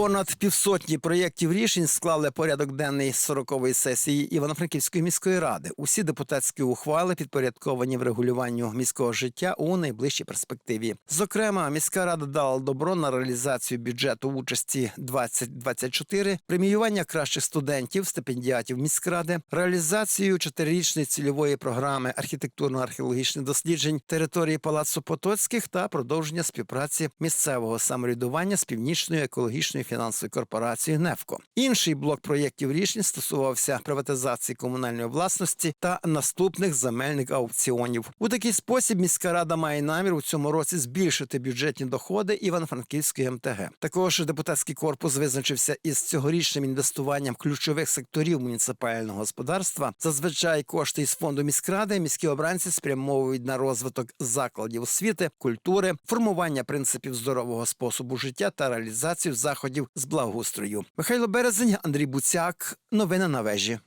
Понад півсотні проєктів рішень склали порядок денний 40-ї сесії Івано-Франківської міської ради. Усі депутатські ухвали підпорядковані врегулюванню міського життя у найближчій перспективі. Зокрема, міська рада дала добро на реалізацію бюджету в участі 2024, преміювання кращих студентів, стипендіатів міськради, реалізацію чотирирічної цільової програми архітектурно-археологічних досліджень території Палацу Потоцьких та продовження співпраці місцевого самоврядування з північною екологічною фінансовою корпорацією НЕФКО. Інший блок проєктів рішень стосувався приватизації комунальної власності та наступних земельних аукціонів. У такий спосіб міська рада має намір у цьому році збільшити бюджетні доходи Івано-Франківської МТГ. Також депутатський корпус визначився із цьогорічним інвестуванням ключових секторів муніципального господарства. Зазвичай кошти із фонду міськради міські обранці спрямовують на розвиток закладів освіти, культури, формування принципів здорового способу життя та реалізацію заходів з благоустрою. Михайло Березень, Андрій Буцяк. Новини на вежі.